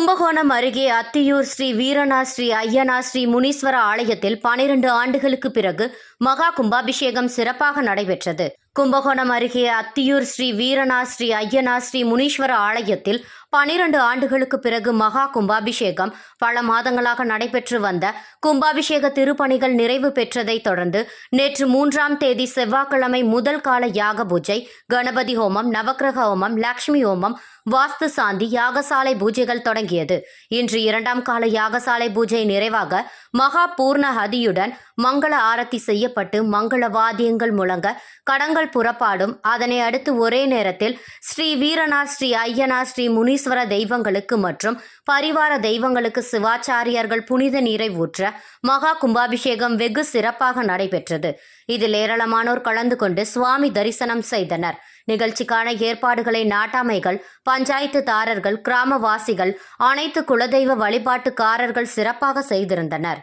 கும்பகோணம் அருகே அத்தியூர் ஸ்ரீ வீரனா ஸ்ரீ ஐயனா ஸ்ரீ முனீஸ்வர ஆலயத்தில் பனிரெண்டு ஆண்டுகளுக்கு பிறகு மகா கும்பாபிஷேகம் சிறப்பாக நடைபெற்றது. கும்பகோணம் அருகே அத்தியூர் ஸ்ரீ வீரனா ஸ்ரீ ஐயனா ஸ்ரீ முனீஸ்வர ஆலயத்தில் பனிரெண்டு ஆண்டுகளுக்கு பிறகு மகா கும்பாபிஷேகம். பல மாதங்களாக நடைபெற்று வந்த கும்பாபிஷேக திருப்பணிகள் நிறைவு பெற்றதை தொடர்ந்து நேற்று மூன்றாம் தேதி செவ்வாய்க்கிழமை முதல் கால யாக பூஜை கணபதி ஹோமம் நவக்கிரக ஹோமம் லக்ஷ்மி ஹோமம் வாஸ்து சாந்தி யாகசாலை பூஜைகள் தொடங்கியது. இன்று இரண்டாம் கால யாகசாலை பூஜை நிறைவாக மகா பூர்ண ஹதியுடன் மங்கள ஆரத்தி செய்யப்பட்டு மங்கள வாத்தியங்கள் முழங்க கடங்கள் புறப்பாடும் அதனை அடுத்து ஒரே நேரத்தில் ஸ்ரீ வீரனார் ஸ்ரீ ஐயனார் ஸ்ரீ முனீஸ்வர தெய்வங்களுக்கு மற்றும் பரிவார தெய்வங்களுக்கு சிவாச்சாரியார்கள் புனித நீரை ஊற்ற மகா கும்பாபிஷேகம் வெகு சிறப்பாக நடைபெற்றது. இதில் ஏராளமானோர் கலந்து கொண்டு சுவாமி தரிசனம் செய்தனர். நிகழ்ச்சிக்கான ஏற்பாடுகளை நாட்டாமைகள் பஞ்சாயத்து தாரர்கள் கிராமவாசிகள் அனைத்து குலதெய்வ வழிபாட்டுக்காரர்கள் சிறப்பாக செய்திருந்தனர்.